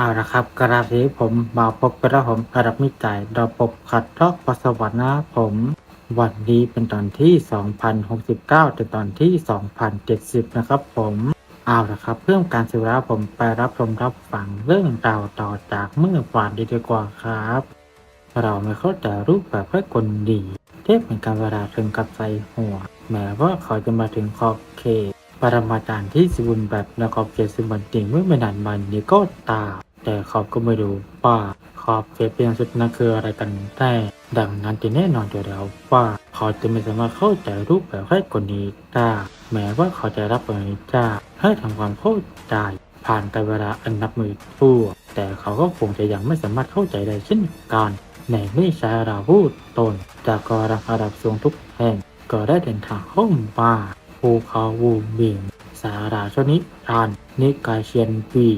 เอาละครับกราบนี้ผมมาพบกับผมระดับมิจายระบบขัดลอกประสวรรค์นะผม วันนี้เป็นตอนที่ 2069ถึงตอนที่ 2070 นะครับผมเอาละครับ เพื่อการเสียเวลาผมไปรับชมรับฟังเรื่องราวต่อจากเมื่อวานดีดีกว่าครับ เราไม่เข้าใจรูปแบบให้คนดี เทพเป็นการเวลาถึงกับใส่หัว แม้ว่าเขาจะมาถึงขอบเขตปรมาจารย์ที่สมบูรณ์แบบในขอบเขตสมบูรณ์จริงเมื่อไม่นานมานี้ก็ตาม แต่เขาก็ไม่รู้ว่าขอบเขตเพียงสุดนั้นคืออะไรกันแน่ดังนั้นจะแน่นอนอยู่แล้วว่าเขาจะไม่สามารถเข้าใจรูปแบบให้คนนี้ได้แม้ว่าเขาจะรับอนุญาให้ทำความเข้าใจผ่านการเวลาอันนับมือทั่วแต่เขาก็คงจะยังไม่สามารถเข้าใจได้เช่นกันในไม่ใช่เราพูดตนจากกรังอาดับสูงทุกแห่งก็ได้เดินทางเข้ามาภูเขาวูบิงสาราชนิดรันนิกายเชียนปี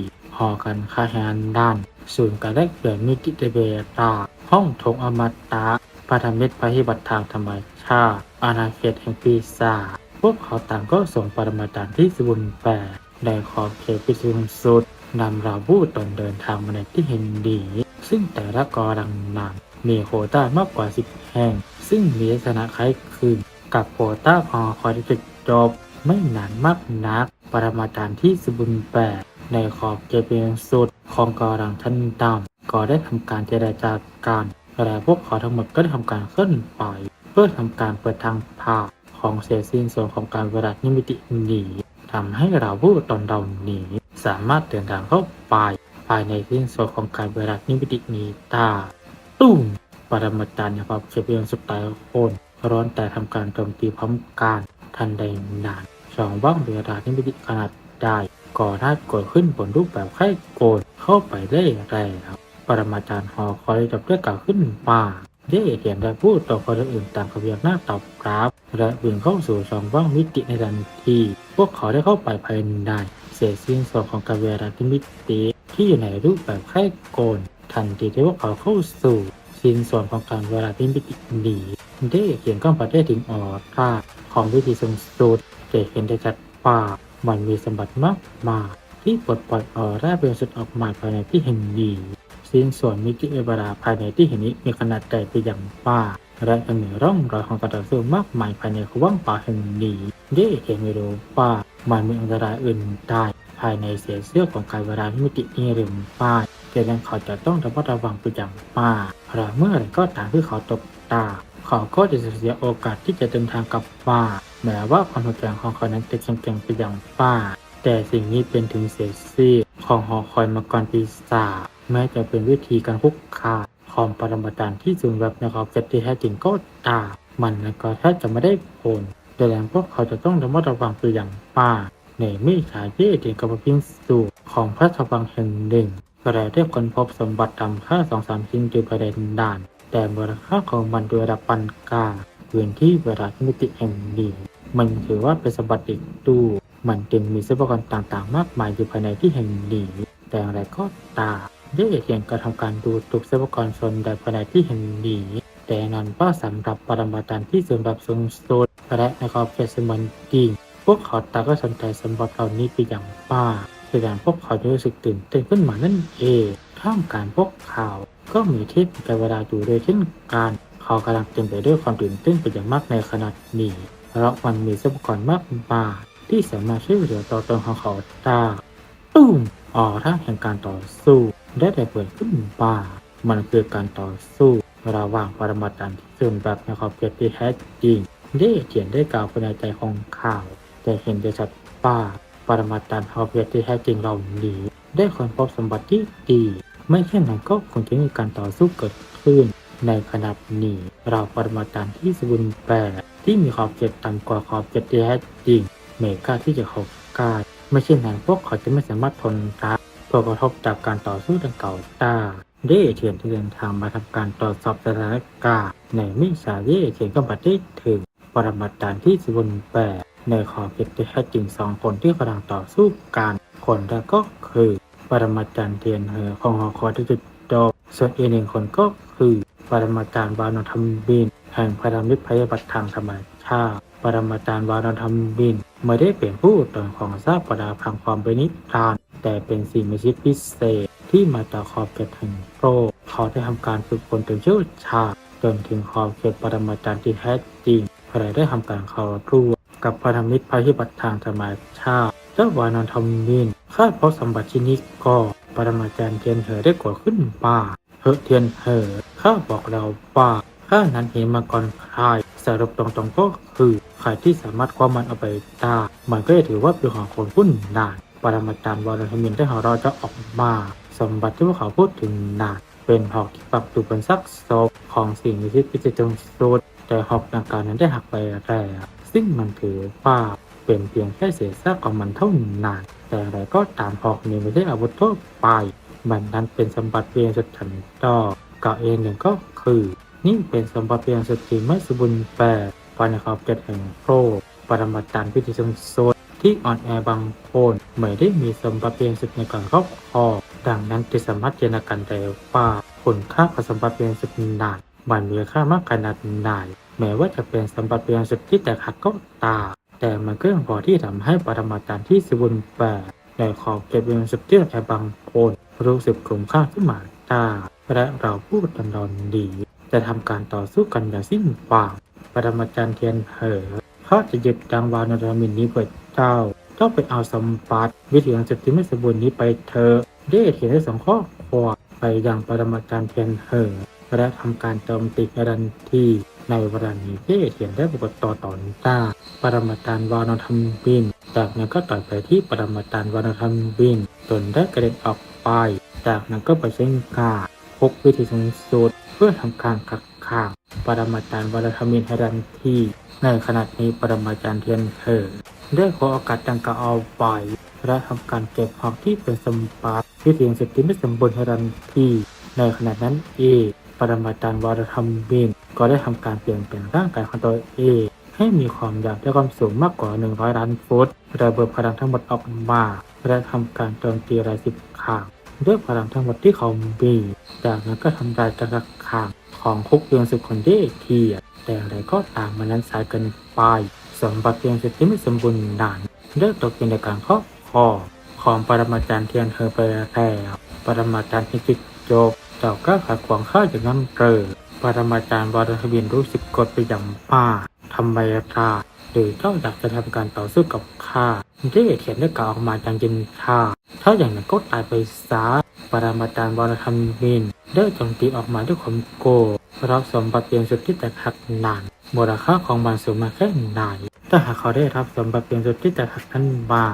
อกันคาแฮนดันศูนย์การแลกเปลี่ยนมิกิเตเบตาห้องโถงอมตะพันธมิตรพิบัติทางธรรมชาติอาณาเขตแห่งปีศาจพวกเขาต่างก็ส่งปรมาจารย์ที่สมบูรณ์แบบในขอบเขตพิสูจน์สุดนำราผู้ตนเดินทางมาในที่เห็นดี ซึ่งแต่ละกอดังนำมีโคต้ามากกว่า 10 แห่ง ซึ่งมีลักษณะคล้ายคลึงกับโคต้าพอคอยที่จบ ไม่นานมากนัก ปรมาจารย์ที่สมบูรณ์แบบ ในขอบเขตเป็นสุดของกอดังท่านดำก็ได้ทำการเจรจาการและพวกเขาทั้งหมดก็ได้ทำการเคลื่อนไปเพื่อทำการเปิดทางผ่าของเศษสิ้นส่วนของการเวลานิมิติหนีทำให้เราผู้ตอนเราหนีสามารถเดินทางเข้าไปภายในสิ้นส่วนของการเวลานิมิตินี้ได้ตุ้มปรมาจารย์ในความเฉลียวสุดตายโคนร้อนแต่ทำการโจมตีพร้อมกันทันใดนานช่องว่างเวลานิมิติขนาดได้ ก่อได้เกิดขึ้นบนรูปแบบไข้โกนเข้าไปได้แล้วปรมาจารย์หอคอยจับด้วยกล่าวขึ้นมาได้เขียนและพูดต่อคนอื่นต่างกับเบียกหน้าตอบรับและวิ่งเข้าสู่ช่องว่างมิติในทันที พวกเขาได้เข้าไปภายในได้เศษสิ้นส่วนของกาเวราที่มิติที่อยู่ในรูปแบบไข้โกน ทันทีที่พวกเขาเข้าสู่สิ้นส่วนของการเวลาที่มิติหนีได้เขียนก้องประเทศถึงออร่าของวิธีทรงสุดจะเห็นได้ชัดว่า มันมีสมบัติมากมายที่ปลดปล่อยออร่าเป็นสุดออกมาภายในที่แห่งนี้สิ้นส่วนมิติเอเวราภายในที่แห่งนี้มีขนาดใหญ่ไปอย่างมากและยังมีร่องรอยของการต่อสู้มากมายภายในกว้างป่าแห่งนี้ได้เห็นไม่รู้ว่ามันมีอันตรายอื่นได้ ภายในเศษเสื้อของการเวลามิตินี้หรือไม่แต่ยังเขาจะต้องระมัดระวังไปอย่างมากเพราะเมื่อไรก็ตามที่เขาตกตา เขาก็จะเสียโอกาสที่จะเดินทางกลับป่าแม้ว่าความแข็งของเขานั้นจะแข็งไปอย่างป่าแต่สิ่งนี้เป็นถึงเศษเสี้ยวของหอคอยมังกรปีศาจแม้จะเป็นวิธีการคุกคามของปรมาจารย์ที่สูงแบบในขอบเขตที่แท้จริงก็ตามมันก็แทบจะไม่ได้ผลแต่แล้วพวกเขาจะต้องระมัดระวังไปอย่างป่าในมิชาเย่ถึงกับพิงสูของพระราชวังแห่งหนึ่งกระได้คนพบสมบัติทำค่าสองสามชิ้นอยู่ประเด็นด่าน แต่มูลค่าของมันโดยระดับปันกลางพื้นที่เวลามิติแห่งนี้มันถือว่าเป็นสมบัติอีกตู้มันจึงมีทรัพยากรต่างๆ มากมายอยู่ภายในที่แห่งนี้แต่อะไรก็ตามได้เขียนการทำการดูถูกทรัพยากรส่วนใดภายในที่แห่งนี้แต่นั้นก็สำหรับปรมาจารย์ที่สูงแบบสูงสุดและในขอบเขตสมันจริงพวกเขาต่างก็สนใจสมบัติเหล่านี้ไปอย่างมากแสดงพวกเขาจะรู้สึกตื่นเต้นขึ้นมานั่นเองท่ามกลางพวกเขา ก็มีเทพในเวลาอยู่โดยเช่นกันเขากำลังเต็มไปด้วยความตื่นเต้นเป็นอย่างมากในขณะนี้เพราะมันมีทรัพยากรมากมายที่สามารถช่วยเหลือต่อตนของเขาได้ตุ้มออร่าแห่งการต่อสู้ ได้แต่เปิดขึ้นมามันคือการต่อสู้ระหว่างปรมาจารย์ที่ซึ่งแบบในขอบเขตที่แท้จริงได้เขียนได้กล่าวภายในใจของข่าว แต่เห็นได้ชัดว่าปรมาจารย์ขอบเขตที่แท้จริงเราหนีได้ค้นพบสมบัติที่ดี ไม่เช่นนั้นก็คงจะมีการต่อสู้เกิดขึ้น ในขณะนี้เราปรมาจารย์ที่สมบูรณ์แบบที่มีขอบเขตต่ำกว่าขอบเขตที่แท้จริงเมกาที่จะเข้ากายไม่เช่นนั้นพวกเขาจะไม่สามารถทนรับผลกระทบจากการต่อสู้ดังกล่าวได้ได้เทียนที่เดินทางมาทำการตรวจสอบสถานการณ์ในมิชาเย่เทียนก็บัดได้ถึงปรมาจารย์ที่สมบูรณ์แบบในขอบเขตที่แท้จริงสองคนที่กำลังต่อสู้กันคนแรกก็คือ ปรมาจารย์เทียนเฮอของหอคอยที่จุดจบส่วนอีกหนึ่งคนก็คือปรมาจารย์วานธรรมบินแห่งพระมิตรพยบัติทางธรรมชาติปรมาจารย์วานธรรมบินไม่ได้เป็นผู้ตนของทราบประดาพังความเป็นนิทาน แต่เป็นสิ่งมีชีวิตพิเศษที่มาจากขอบเขตแห่งโลกเขาได้ทำการฝึกฝนจนเชี่ยวชาญจนถึงขอบเขตปรมาจารย์ที่แท้จริงภายได้ทำการเข้าร่วมกับพันธมิตรภัยพิบัติทางธรรมชาติ จ้าวานอนทำมินคาเพราะสมบัติชิ้นนี้ก็ปรมาจารย์เทียนเหอได้กดขึ้นมาเฮอเทียนเหอข้าบอกเราว่าข้านั้นเห็นมาก่อนใครสรุปตรงๆก็คือใครที่สามารถคว้ามันเอาไปได้มันก็จะถือว่าเป็นของคนผู้นั้นปรมาจารย์วานอนทำมินได้ของเราจะออกมาสมบัติที่พวกเขาพูดถึงนั้นเป็นหอกที่ปักอยู่บนซักศพของสิ่งมีชีวิตที่จะจงสุดแต่หอกดังกล่าวนั้นได้หักไปแล้วซึ่งมันถือว่า เป็นเพียงแค่เศษซากของมันเท่านั้นแต่อะไรก็ตามหอกนี้ไม่ได้อาวุธทั่วไป มันนั้นเป็นสมบัติเพียงสุดถันดอกกาเองหนึ่งก็คือ นี่เป็นสมบัติเพียงสุดที่ไม่สมบูรณ์แบบภายในขอบเขตแห่งโลกปรมาจารย์พิธีทรโซนที่อ่อนแอบางคนไม่ได้มีสมบัติเพียงสุดในการครอบครองดังนั้นจะสามารถเจินาการได้ว่าคุณค่าของสมบัติเพียงสุดนั้นมันมีค่ามากขนาดไหนแม้ว่าจะเป็นสมบัติเพียงสุดที่แตกหักก็ตาม แต่มันก็ยังพอที่ทำให้ปรมาจารย์ที่สมบูรณ์แบบในขอบเขตเพียงสุดที่แค่บางคนรู้สึกคุ้มค่าขึ้นมาได้และเราพูดดันดอนดี จะทำการต่อสู้กันอย่างสิ้นหวังปรมาจารย์เทียนเหอเขาจะหยุดดังวานรมินนี้เปิดเจ้าต้องไปเอาสมบัติวิถีของสุดที่ไม่สมบูรณ์นี้ไปเธอได้เขียนได้สองข้อความไปยังปรมาจารย์เทียนเหอและทำการโจมตีในทันที ในวลานี้ที่เขียนได้ปรากฏต่อต่อน้าปรมาจารย์วานธรรมบิน จากนั้นก็ต่อยไปที่ปรมาจารย์วานธรรมบินจนได้กระเด็นออกไป จากนั้นก็ไปเช่นกาพกวิธีสูงสุดเพื่อทำการกักขังปรมาจารย์วานธรรมบินให้ทันทีในขณะนี้ปรมาจารย์เทียนเถอได้ขอโอกาสดังกล่าวเอาไปและทำการเก็บหอกที่เป็นสมบัติวิธีสุดที่ไม่สมบูรณ์ให้ทันทีในขณะนั้นเอง ปรมาจารย์วารธรรมบินก็ได้ทำการเปลี่ยนแปลงร่างกายของตัวเองให้มีความยาวและความสูงมากกว่า 100 ล้านฟุตระเบิดพลังทั้งหมดออกมาและทำการโจมตีรายสิบครั้งด้วยพลังทั้งหมดที่เขามีจากนั้นก็ทำลายกระขังของคุกเพียงสุดคนได้เทียแต่อะไรก็ตามมันนั้นสายเกินไปสมบัติเพียงสุดที่ไม่สมบูรณ์นานได้ตกเป็นในการครอบครองของปรมาจารย์เทียนเฮอไปแล้วปรมาจารย์พิจิตโจก เจ้าก็ขัดขวางข้าอย่างนั้นเกอปรมาจารย์วรทวินรู้สึกกดไปอย่างมากทำไมข้าหรือเจ้าอยากจะทำการต่อสู้กับข้าได้เขียนได้กล่าวออกมาจังจินข้าถ้าอย่างนั้นก็ตายไปซะปรมาจารย์วรทวินได้จมตีออกมาด้วยความโกรธราะสมบัติเพียงสุดที่แตกหักนานมูลค่าของมันสูงมาแค่ไหนถ้าหากเขาได้รับสมบัติเพียงสุดที่แตกหักนั้นมา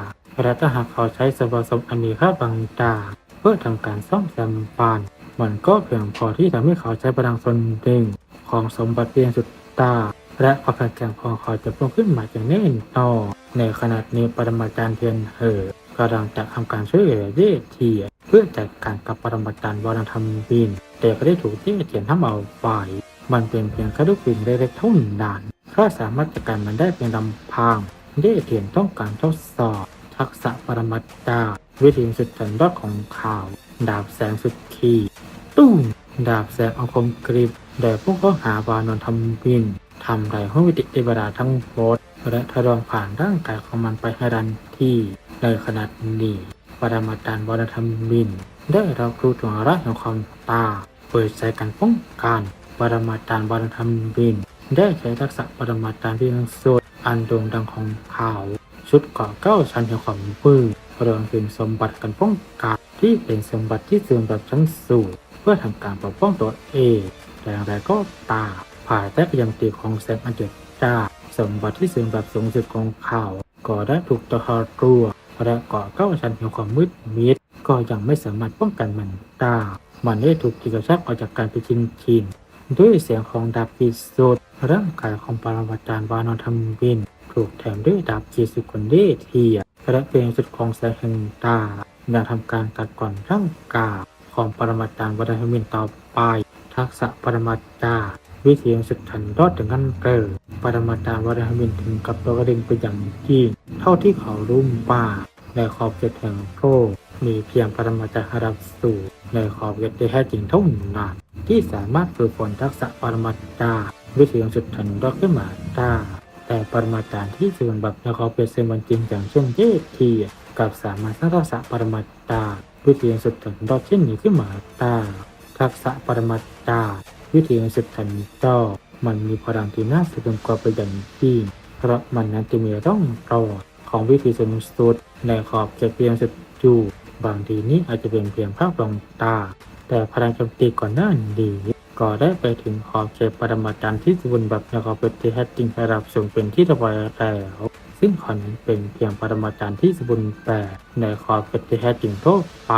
และถ้าหากเขาใช้สมบัติสมอันมีค่าบางดาเพื่อทำการซ่อมแซมบ้าน มันก็เพียงพอที่ทำให้เขาใช้พลังส่วนหนึ่งของสมบัติเพียงสุดตา และความแข็งแกร่งของเขาจะเพิ่มขึ้นมาอย่างแน่นอนในขณะนี้ปรมาจารย์เทียนเหอกำลังจะทำการช่วยเหลือเย่เทียเพื่อจัดการกับปรมาจารย์วรธรรมบิน แต่ก็ได้ถูกเย่เทียนทำเอาไปมันเป็นเพียงแค่ลูกบินเล็กๆเท่านั้นถ้าสามารถจัดการมันได้เพียงลำพังเย่เทียนต้องการทดสอบ ทักษะปรมาจารย์วิธีสุดสันดอดของข่าว ดาบแสงสุดขี ตุ้มดาบแสงอาคมกริบแด่พวกเขาหาวานอนทำบินทำไรห้องวิติอิบดาทั้งหมดและทะลองผ่านร่างกายของมันไปให้ดันที่ในขนาดนี้ปรมาจารย์วานธรรมบิน ได้รับรู้ถึงระแห่งความตา เปิดใจกันป้องกันปรมาจารย์วานธรรมบิน ได้ใช้ทักษะปรมาจารย์ที่ทั้งสุดอันโด่งดังของเขาชุดเกราะเก้าชั้นแห่งความปื้รวมถึงสมบัติกันป้องกันที่เป็นสมบัติที่เสื่อมแบบชั้นสูง พื่อทำการปกป้องตัวเองแต่อย่างไรก็ตามภายใต้พยายามตีของแสงอันเจิดจ้าสมบัติที่เสื่อมแบบสูงสุดของเขาก็ได้ถูกตะคอรัวและเกาะเก้าชั้นแห่งความมืดมิด ก็ยังไม่สามารถป้องกันมันได้มันได้ถูกกิกระชักออกจากการไปชินชินด้วยเสียงของดาบปีสุดร่างกายของปรมาจารย์วานอนทำบิน ถูกแถมด้วยดาบจีสุคนเดเทียและเป็นสุดของแสงแห่งตายังทำการกัดก่อนร่างกาย ของปรมาจารย์วานอนทำบินต่อไป ทักษะปรมาจารย์วิธีสุดทันรอดถึงกันเกิดปรมาจารย์วานอนทำบินถึงกับตัวกระเด็นไปอย่างยิ่งเท่าที่เขารุ่มป่าในขอบเขตแห่งโลกมีเพียงปรมาจารย์ระดับสูงในขอบเขตที่แท้จริงเท่านั้นที่สามารถฝึกฝนทักษะปรมาจารย์วิธีสุดทันรอดขึ้นมาได้แต่ปรมาจารย์ที่ส่วนแบบในขอบเขตเซมันจริงอย่างเช่นเยทีกับสามารถสร้างทักษะปรมาจารย์ วิธีสุดถึงดอกเช่นนี้ขึ้นมาตาทักษะปรมาจารย์วิธีสุดถึงดอมันมีพลังที่น่าสะพรึงกว่าไปอย่างยิ่งเพราะมันนั้นจะมีร่องรอยของวิธีสูงสุดในขอบเขตเพียงสุดอยู่บางทีนี้อาจจะเป็นเพียงภาพลวงตา แต่พลังโจมตีก่อนหน้านี้ก็ได้ไปถึงขอบเขตปรมาจารย์ที่สมบูรณ์แบบในขอบเขตที่แท้จริงระดับสูงเป็นที่รียบร้อยแล้ว ซึ่งขอนเป็นเพียงปรมาจารย์ที่สมบูรณ์แบบในขอบเขตที่แท้จริงทั่วไป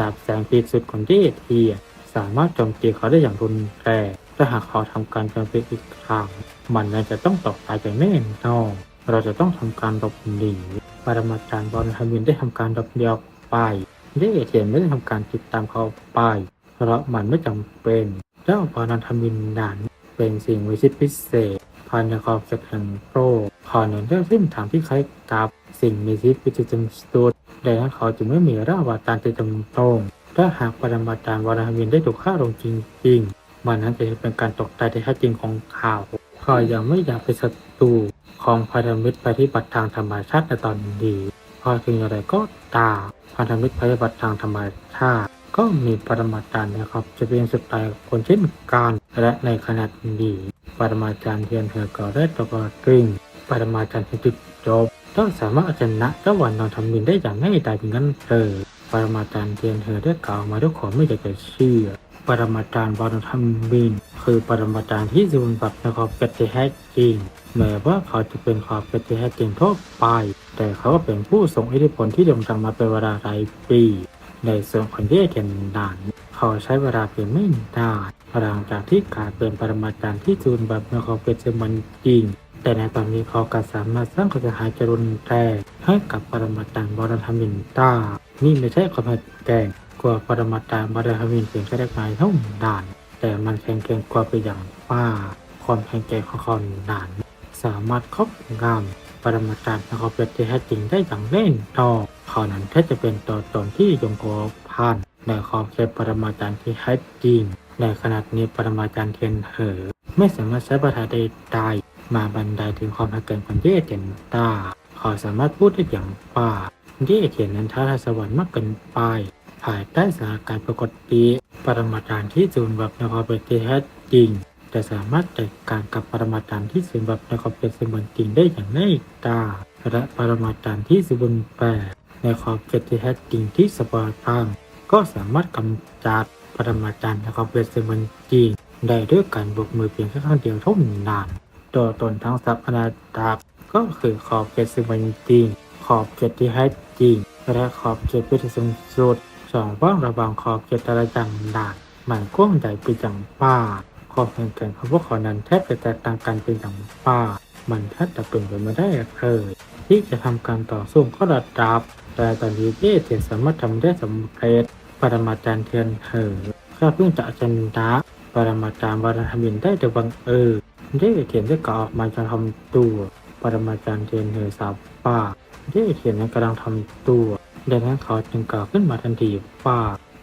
ดาบแสงปีสุดของเดเทียสามารถโจมตีเขาได้อย่างรุนแรงถ้าหากเขาทำการโจมตีอีกครั้ง มันน่าจะต้องตกตายอย่างแน่นอนเราจะต้องทำการหลบหนีปรมาจารย์บอลฮามินได้ทำการหลบเดียวไปเดเทียไม่ได้ทำการติดตามเขาไป เพราะมันไม่จำเป็นเจ้าพอนันทมินนั้นเป็นสิ่งวิชิตพิเศษ ภายในขอบเขตแห่งโลกขอเน้นเรื่องเส้นทางที่คล้ายกับสิ่งมีชีวิตวิจิตรสุดดังนั้นเขาจึงไม่มีร่าวาตารที่จำตรงถ้าหากปรมาจารย์วานาวินได้ถูกฆ่าลงจริงๆมันนั้นจะเป็นการตกตายที่แท้จริงของเขาเขายังไม่อยากเป็นศัตรูของพันธมิตรปฏิบัติทางธรรมชาติในตอนนี้พอถึงอย่างไรก็ตามพันธมิตรปฏิบัติทางธรรมชาติ ก็มีปรมาจารย์นะครับ จะเป็นสุดท้ายคนเช่นกันและในขณะนี้ปรมาจารย์เทียนเธอก็ได้ตกกริ่งปรมาจารย์ที่จุดจบต้องสามารถอาชนะเจ้าวันนอนทำมินได้อย่างง่ายดายเพียงนั้นเลยปรมาจารย์เทียนเธอได้กล่าวมาด้วยความไม่อยากจะเชื่อ ปรมาจารย์บอลทำมิน คือปรมาจารย์ที่สูงแบบในขอบเขตที่แท้จริงแม้ว่าเขาจะเป็นขอบเขตที่แท้จริงทั่วไป แต่เขาก็เป็นผู้ทรงอิทธิพลที่โด่งดังมาเป็นเวลาหลายปี ในส่วนของเย่เทนนานเขาใช้เวลาเพียงไม่นานหลังจากที่กายเป็นปรมาจารย์ที่จูนแบบในขอบเขตเสมือนจริง แต่ในตอนนี้เขาก็สามารถสร้างความเสียหายจรุนแรงให้กับปรมาจารย์บอลทำมินได้นี่ไม่ใช่ความผิดแกล้งกว่าปรมาจารย์บอลทำมินเพียงแค่เล็กน้อยเท่านั้นแต่มันแข็งแกร่งกว่าไปอย่างมาความแข็งแกร่งของเขานั้นสามารถครอบงำปรมาจารย์ในขอบเขตที่แท้จริงได้อย่างแน่นอน ขานั้นแค่จะเป็นตัวตนที่ยงโกพันในขอบเขตปรมาจารย์ที่แท้จริงในขณะนี้ปรมาจารย์เทียนเหอ ไม่สามารถใช้ประธานใดมาบรรยายถึงความหักเกินของเย่เทียนตาเขาสามารถพูดได้อย่างป่าเย่เทียนนั้นท้าทายสวรรค์มากเกินไปภายใต้สถานการณ์ปกติปรมาจารย์ที่จูนแบบในความเป็นที่แท้จริงจะสามารถจัดการกับปรมาจารย์ที่สูญแบบในความเป็นเสมือนจริงได้อย่างง่ายดายและปรมาจารย์ที่สมบูรณ์แบบ ในขอบเขตที่แท้จริงที่สปาร์ตังก็สามารถกำจัดปรมาจารย์ในความเป็นเสมือนจริงได้ด้วยการบกมือเพียงแค่ครั้งเดียวเท่านั้นตัวตนทั้งสัพพนาตักก็คือขอบเขตเสมือนจริง ขอบเขตที่แท้จริง และขอบเขตพิธีสูงสุดสองว่างระหว่างขอบเขตแต่ละจังด่านมันกว้างใหญ่ไปจังป้าความแข็งแกร่งของพวกเขานั้นแทบจะแตกต่างกันเป็นอย่างป้ามันแทบจะเป็นไปไม่ได้เลยที่จะทำการต่อสู้ก็ระดับ แต่ตอนนี้เย่เทียสามารถทำได้สำเร็จปรมาจารย์เทียนเหอข้าพิ่งจะชนทะปรมาจารย์วรธมินได้โดยบังเอิญเย่เทียนได้กล่าวออกมาจะทำตัว ปรมาจารย์เทียนเหอสาวป้าเย่เทียนนั้นกำลังทำตัวดังนั้นเขาจึงกล่าวขึ้นมาทันทีว่า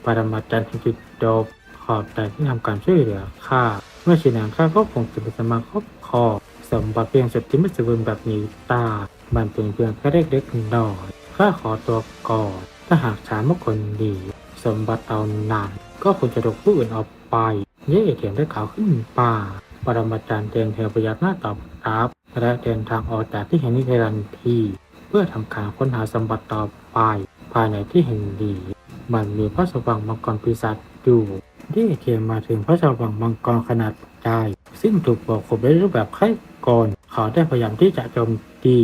ปรมาจารย์ที่จุดจบขอบใจที่ทำการช่วยเหลือข้าเมื่อเช่นนั้นข้าก็คงจะเป็นสมาครอบครองสมบัติเพียงสุดที่ไม่สมบูรณ์แบบนี้ตามันเป็นเพียงแค่เล็กๆน้อย ข้าขอตัวก่อน ถ้าหากช้าเมื่อคนดี สมบัติเอานานก็คงจะถูกผู้อื่นเอาไป เย่เทียนได้ข่าวขึ้นป่า ปรมาจารย์เทียนเทพยักหน้าตอบรับและเดินทางออกจากที่แห่งนี้ทันที เพื่อทำการค้นหาสมบัติต่อไป ภายในที่แห่งนี้มันมีพระสว่างมังกรปีศาจอยู่เย่เทียนมาถึงพระสว่างมังกรขนาดใหญ่ซึ่งถูกบอกขบด้วยรูปแบบไข่กรเขาได้พยายามที่จะโจมตี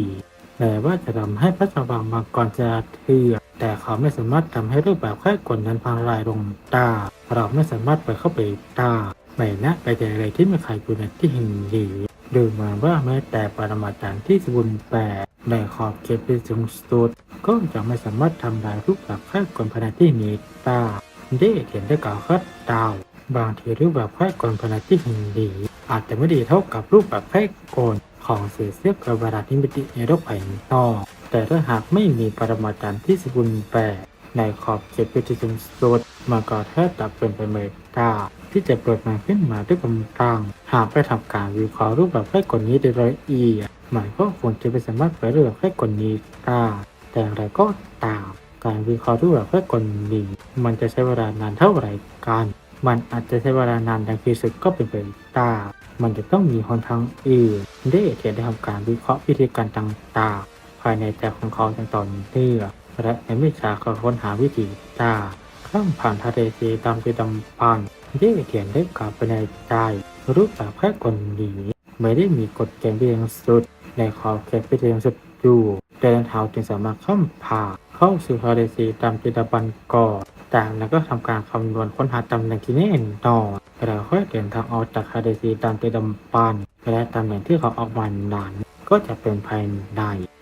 แม้ว่าจะทำให้พระสว่างมังกรจะเทือแต่เขาไม่สามารถทำให้รูปแบบไข่กลนั้นพังลายลงได้เราไม่สามารถไปเข้าไปได้ไม่นะไปแต่อะไรที่ไม่ใครอยู่ในที่แห่งนี้ดูเหมือนว่าแม้แต่ปรมาจารย์ที่สมบูรณ์แบบในขอบเขตที่สูงสุดก็จะไม่สามารถทำลายรูปแบบไข่กลภายในที่นี้ได้เย่เขียนได้กล่าวคัดดาวบางทีรูปแบบไพ่กลภายในที่แห่งนี้อาจจะไม่ดีเท่ากับรูปแบบไพ่กล ของเสียเสียกับเวลาที่มิติในโลกภายนอก แต่ถ้าหากไม่มีปรมาจารย์ที่สมบูรณ์แบบในขอบเขตพิธีสูงสุดมันก็แทบจะเป็นไปไม่ได้ที่จะเปิดมันขึ้นมาด้วยกำลัง หากไปทำการวิเคราะห์รูปแบบไพ่กลนี้โดยละเอียดมันก็ควรจะไม่สามารถไปเลือกไพ่กลนี้ได้แต่อย่างไรก็ตาม การวิเคราะห์รูปแบบแค่กลดีมันจะใช้เวลานานเท่าไหร่กัน มันอาจจะใช้เวลานานดังที่สุดก็เป็นไปได้มันจะต้องมีหนทางอื่นได้เทียได้ทำการวิเคราะห์วิธีการต่างๆ ภายในใจของเขาอย่างต่อเนื่องและในวิชาเขาค้นหาวิธีต่างข้ามผ่านทะเลสีดำที่ดำปันได้เขียนได้กลับไปในใจรูปแบบแค่กลดีไม่ได้มีกฎเกณฑ์เพียงสุด ในขอบเขตเพียงสุดอยู่เดินเท้าจึงสามารถข้ามผ่านเข้าสู่ทะเลสีดำที่ดำปันก่อน จากนั้นก็ทำการคำนวณค้นหาตำแหน่งที่แน่นอนแล้วค่อยเดินทางออกจากทะเลสีดำที่ดำปันและตำแหน่งที่เขาออกมานั้นก็จะเป็นภายใน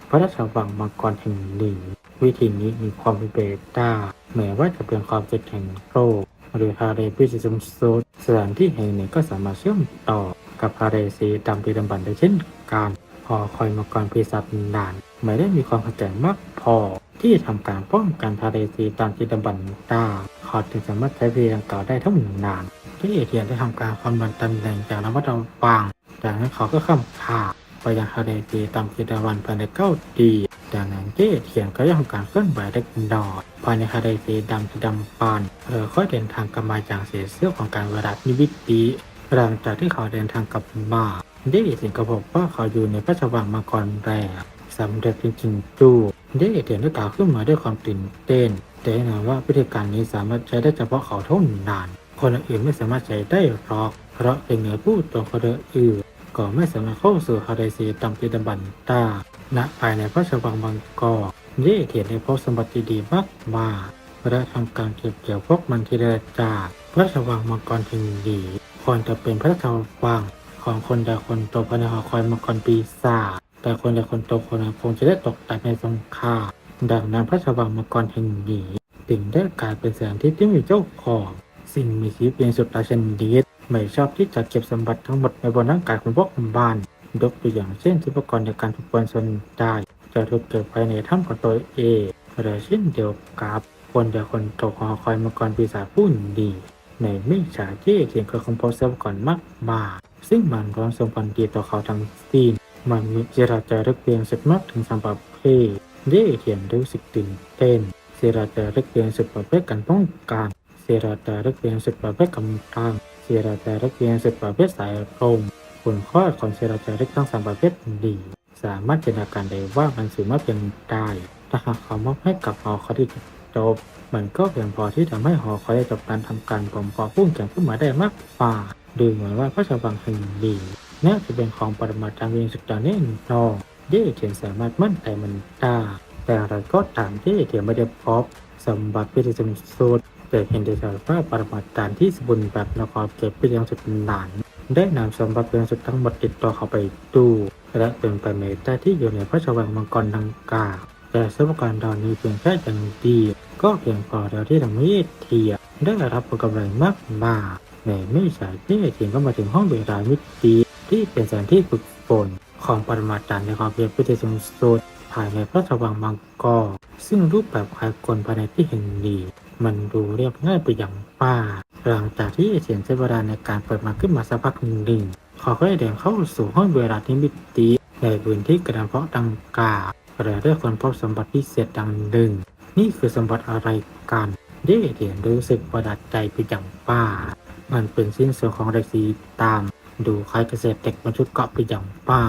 พระราชวังมังกรแห่งหนึ่งวิธีนี้มีความเป็นไปได้แม้ว่าจะเป็นความเจ็ดแห่งโลกหรือทะเลพิจิตรสูงสุดสถานที่แห่งหนึ่งก็สามารถเชื่อมต่อกับทะเลสีดำที่ดำปันได้เช่นกันพอคอยมังกรปีศาจนานไม่ได้มีความเข้าใจมากพอ ที่ทำการป้องกันทะเลสีดำที่ดำบันได้เขาจึงสามารถใช้วิธีดังกล่าวได้ทั้งนานที่เอเทียนได้ทำการคำนวณตำแหน่งจากระมัดระวังจากนั้นเขาก็ข้ามผ่านไปยังทะเลสีดำที่ดำบันภายในเก้าดีจากนั้นเจเทียนก็ได้ทำการเคลื่อนไหวเล็กน้อยภายในทะเลสีดำที่ดำปันเธอค่อยเดินทางกลับมาอย่างเสียเสื้อของการเวลานิวิตีหลังจากที่เขาเดินทางกลับมาเดเทียนก็พบว่าเขาอยู่ในพระราชวังมังกรแรกสำเร็จจริงๆจู่ เดเทียนได้กล่าวขึ้นมาด้วยความตื่นเต้นแต่แน่นอนว่าวิธีการนี้สามารถใช้ได้เฉพาะเขาเท่านั้นคนอื่นไม่สามารถใช้ได้หรอก เพราะเป็นเหนือผู้ตัวคนอื่นก็ไม่สามารถเข้าสู่ฮาไดซีตามจิตบันตาณภายในพระราชวังมังกรเดเทียนได้พบสมบัติดีมากมาและทำการเก็บเกี่ยวพวกมันที่ได้จากพระราชวังมังกรถึงดีควรจะเป็นพระราชวังของคนใดคนโตภายในหอคอยมังกรปีศาจ แต่คนใดคนโตคนนั้นคงจะได้ตกแตายในสงครามดังนั้นพระชวังมังกรแห่งนี้จึงได้กลายเป็นสถานที่ที่มีเจ้าของ สิ่งมีชีวิตเป็นสุดราชนิดไม่ชอบที่จะเก็บสมบัติทั้งหมดในบนร่างกายของพวกบ้านยกตัวอย่างเช่นอุปกรณ์ในการทุกคนสนได้จะถูกเก็บภายในถ้ำของตัวเองหรือเช่นเดียวกับคนใดคนโตของหอคอยมังกรปีศาจผู้ดีในไม่ช้าที่เทียนก็คงพบทรัพยากรมากมายซึ่งมันร้อนส่งผลดีต่อเขาทั้งสิ้น มันมีเจราจารึกเพียงสุดมากถึงสามประเภทได้เขียนรู้สึกตื่นเต้นเจราจารึกเพียงสุดประเภทการป้องกันเจราจารึกเพียงสุดประเภทกำลังเจราจารึกเพียงสุดประเภทสายลมผลข้อของเจราจารึกทั้งสามประเภทดี สามารถจินตนาการได้ว่ามันสูงมากเพียงใดถ้าหากเขามอบให้กับหอคอยที่จบมันก็เพียงพอที่ทำให้หอคอยได้จบการทำการบ่มเพาะพุ่งแข่งขึ้นมาได้มากกว่าดูเหมือนว่าพระชวังแห่งดี น่จะเป็นของปรมาจารย์เวงสุดยอดแน่นอนเย่เทียนสามารถมั่นใจมันได้แต่อะไรก็ตามที่เทียนไม่ได้พบสมบัติพิธีสมสุดแต่เห็นได้จากว่าปรมาจารย์ที่สมบูรณ์แบบนครเก็บไปยังสุดหนานได้นำสมบัติเพียงสุดทั้งหมดติดต่อเข้าไปดูและเป็นไปไม่ได้ที่อยู่ในพระชวังมังกรดังกล่าวแต่ทรัพยารดอนนี้เพียงแค่อย่างเดียวก็เพียงพอแล้วที่ทำให้เทียได้รับผลกำไรมากมายในไม่ช้าที่เทียนก็มาถึงห้องเบรามิตี ที่เป็นสถานที่ฝึกฝนของปรมาจารย์ในความเพียรพิธีสูงสุดภายในพระชวังมังกรซึ่งรูปแบบคล้ายกลภายในที่แห่งนี้มันดูเรียบง่ายไปอย่างป้า หลังจากที่เทียนใช้เวลาในการเปิดมาขึ้นมาสักพักหนึ่งเขาก็ได้เดินเข้าสู่ห้องเวลาที่มิติในพื้นที่กระดานเพาะดังกล่าวและได้คนพบสมบัติพิเศษดังหนึ่ง นี่คือสมบัติอะไรกันเด้เดียนรู้สึกประหลาดใจไปอย่างป้า มันเป็นชิ้นส่วนของเด็กสีตาม ดูคล้ายเกษตรเด็กบรรทุกเกาะไปอย่างป้า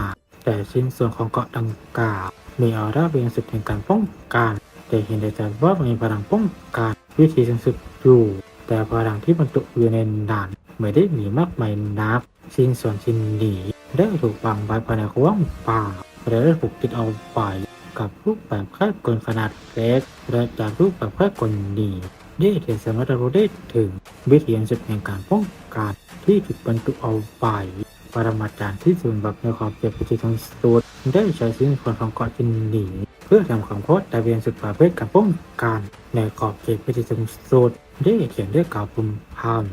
แต่ชิ้นส่วนของเกาะดังกล่าวมีออร่าเบียงสุดแห่งการป้องกันแต่เห็นได้จากว่ามีพลังป้องกันวิธีสูงสุดอยู่ แต่พลังที่บรรจุอยู่ในด่านไม่ได้มีมากมายนักชิ้นส่วนชิ้นนี้ได้ถูกวางไว้ภายในกว้างป่าและได้ถูกติดเอาไปกับรูปแบบแค่กลขนาดเล็กและจากรูปแบบแค่กลนี้ ได้เทียนสามารถรู้ได้ถึงวิธีสุดแห่งการป้องกันที่ถูกบรรจุเอาไปปรมาจารย์ที่ศูนแบบในความเก็บพิธีทั้งสุดได้ใช้ชิ้นส่วนของเกาะจินหนีเพื่อทำความโคตรแต่เวียนสุดประเภทการป้องกันในขอบเขตพิธีทั้งสุดได้เขียนด้วยกาวปุ่มพาม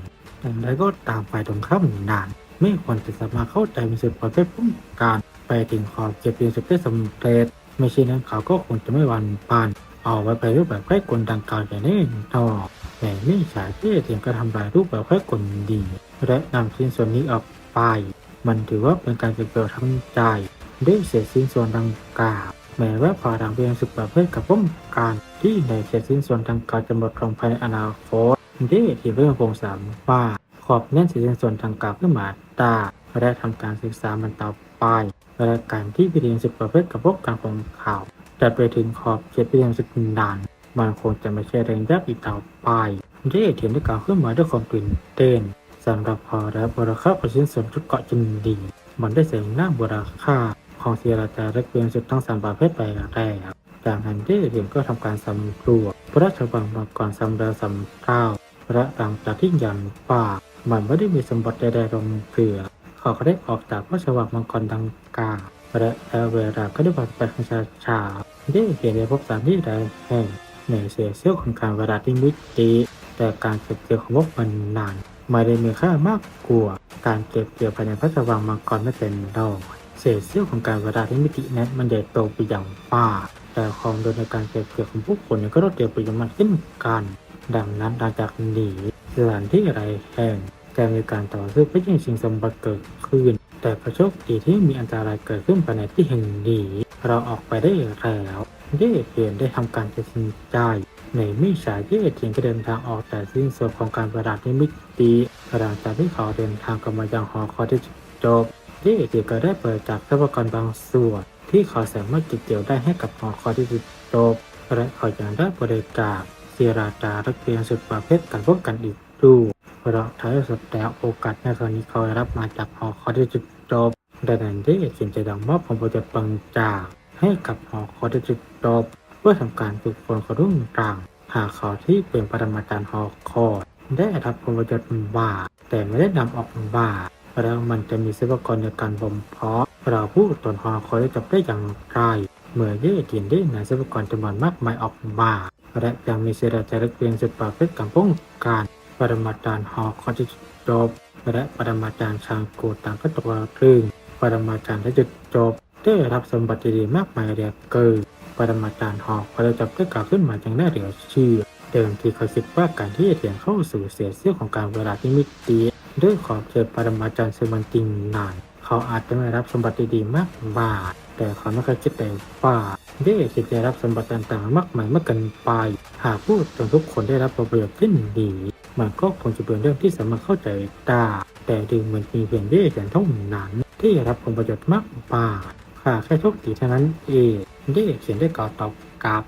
อย่างไรก็ตามไปตรงข้ามนาน ไม่ควรจะสามารถเข้าใจเป็นสุดประเภทป้องกันไปถึงขอบเขตเพียงสุดได้สำเร็จไม่เช่นนั้นเขาก็คงจะไม่หวันปาน เอาไว้ไปรูปแบบใกล้กลดังกล่าวอย่างแน่นอแต่ไม่ฉายที่เทียมก็ทำลายรูปแบบใกล้กลดี และนำชิ้นส่วนนี้ออกไป มันถือว่าเป็นการเก็บเกี่ยวทั้งใจด้วยเศษชิ้นส่วนดังกล่าวแม้ว่าพอทางเพียงสุดประเภทกับป้องการที่ในเขตสิ้นส่วนทางการจะหมดลงภายในอนาคตที่ที่เรื่องคงสามว่าขอบแน่นเสิ้นส่วนทางการเพื่อมาตาและทำการศึกษามันต่อไปและการที่พิธีสุดประเภทกับพวกการของข่าว จะไปถึงขอบเขตพิธีสุดนาน มันคงจะไม่ใช่เรื่องยากอีกต่อไปที่เทียนด้วยการเคลื่อนไหวด้วยความตื่นเต้นสำหรับพอและบราคาประชินส่วนทุกเกาะจินดี มันได้เสียงหน้าบราคาของเสียราจาและเพียงสุดทั้งสามประเภทไปแล้วจากนั้นที่เทียนก็ทำการสำรวจพระราชวังมาก่อนสำเร็จสำเท้าและหลังจากที่ยันป่ามันไม่ได้มีสมบัติใดๆลงเกลือเขาก็ได้ออกจากพระราชวังมังกรดังกล่าว และแล้วเวลาก็ได้ผ่านไปของชาชาได้เห็นได้พบสานที่ใดแห่งในเสียเสี้ยวของการเวลาที่มิติแต่การเก็บเกี่ยวของพวกมันนานไม่ได้มีค่ามากกว่าการเก็บเกี่ยวภายในพระราชวังมังกรไม่เป็นดอกเศษเสี้ยวของการเวลาที่มิตินั้นมันใหญ่โตไปอย่างมาแต่ความโดยในการเก็บเกี่ยวของผู้คนก็ลดเร็วไปอย่างมากเช่นกัน ดังนั้นหลังจากหนีสถานที่ไรแห่งแต่มีการต่อสู้เพื่อยิงชิงสมบัติเกิดขึ้น แต่ประโชคดีที่มีอันตรายเกิดขึ้นภายในที่แห่งนี้เราออกไปได้แล้วเย่เทียนได้ทำการตัดสินใจในไม่ช้าเย่เทียนก็เดินทางออกแต่สิ้นสุดของการประดาษนิมิติหลังจากที่เขาเดินทางกลับมายังหอคอยที่จบเย่เทียนก็ได้เปิดจากทรัพยากรบางส่วน ที่เขาสามารถเก็บเกี่ยวได้ให้กับหอคอยที่จบและเขายังได้บริการเสียราจาและเพียงสุดประเภทกันพวกกันอีกด้วยเพราะท้ายสุดแล้วโอกาสในครั้งนี้เขาได้รับมาจากหอคอยที่จ บดังนั้นเย่เทียนจดังมอบผลประโยชน์บางจากให้กับหอคอยที่จุดจบเพื่อทำการฝึกฝนเขารุ่งต่างหากเขาที่เป็นปรมาจารย์หอคอได้รับผลประโยชน์บ่าแต่ไม่ได้นำออกบ่าแล้วมันจะมีทรัพยากรในการบ่มเพาะเราผู้ตนหอคอยได้จบได้อย่างไรเมื่อเย่เทียนได้นำทรัพยากรจำนวนมากมายออกบ่าและยังมีเสราจารึกเพียงสุดประเภทกับป้องการปรมาจารย์หอคอยที่จุดจบ และปรมาจารย์ชางโกต่างก็ตกละครึ่งปรมาจารย์ที่จุดจบได้รับสมบัติดีๆมากมายเรียกเกิดปรมาจารย์หอกพอได้จับได้กล่าวขึ้นมาอย่างน่าเหลือเชื่อเดิมที่เขาคิดว่าการที่จะเถียงเข้าสู่เสียเสี้ยวของการเวลาที่มิติด้วยขอบเขตปรมาจารย์เซมันติงนานเขาอาจจะไม่รับสมบัติดีๆมากมายแต่เขาไม่เคยคิดแต่ว่าได้คิดจะรับสมบัติต่างๆมากมายเมื่อเกันไป หากพูดจนทุกคนได้รับประโยชน์ที่ดี มันก็คงจะเป็นเรื่องที่สามารถเข้าใจได้แต่ดูเหมือนมีเพียงเย่แต่เท่านั้น ที่รับผลประโยชน์มากมาค่ะแค่โชคดีเท่านั้นเองได้เขียนได้กล่าวตอบกลับ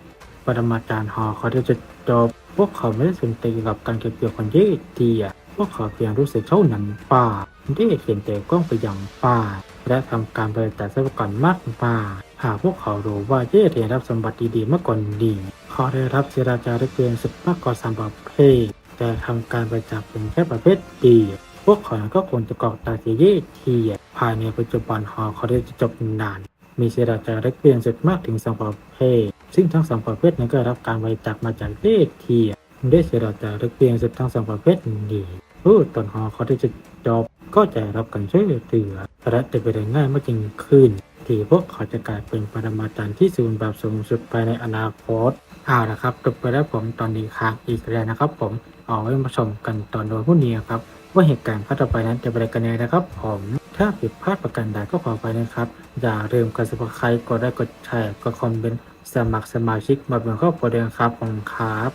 ปรมาจารย์หอเขาจะจบพวกเขาไม่ได้สนใจกับการเก็บเกี่ยวของเย่เตียพวกเขาเพียงรู้สึกเท่านั้นป่าได้เขียนแต่กล้องไปยังป่าและทำการบริจาคทรัพยากรมากมาหากพวกเขารู้ว่าเย่เทีรับสมบัติดีๆมาก่อนดีเขาได้รับเจราจาได้เพียงสิบมากกว่าสามประเภท แต่ทำการบริจาคเป็นแค่ประเภทดีพวกเขาก็คงจะกอกตาเจเย่เทียภายในปัจจุบันหอเขาได้จบนาน มีเจราจาได้เปลี่ยนสุดมากถึงสองประเภท ซึ่งทั้งสองประเภทนั้นก็รับการบริจาคมาจากเย่เทียด้เจราจาได้เปลี่ยนสุดทั้งสองประเภทนี้ผู้ตนหอเขาได้จะจบก็จะรับการช่วยเหลือและจะไปได้ง่ายมากยิ่งขึ้นที่พวกเขาจะกลายเป็นปรมาจารย์ที่สูงแบบสูงสุดภายในอนาคตเอาละครับจบไปแล้วผมตอนนี้ค้างอีกแล้วนะครับผม เอาไว้มาชมกันตอนโดนผู้นี้ครับว่าเหตุการณ์พัฒนาไปนั้นจะเป็นกันแน่นะครับ ผมถ้าผิดพลาดประการใดก็ขอไปนะครับ อย่าลืมกดสมัครใครกดไลค์กดแชร์กดคอมเมนต์สมัครสมาชิกมาเป็นครอบครัวเดียวครับผมครับ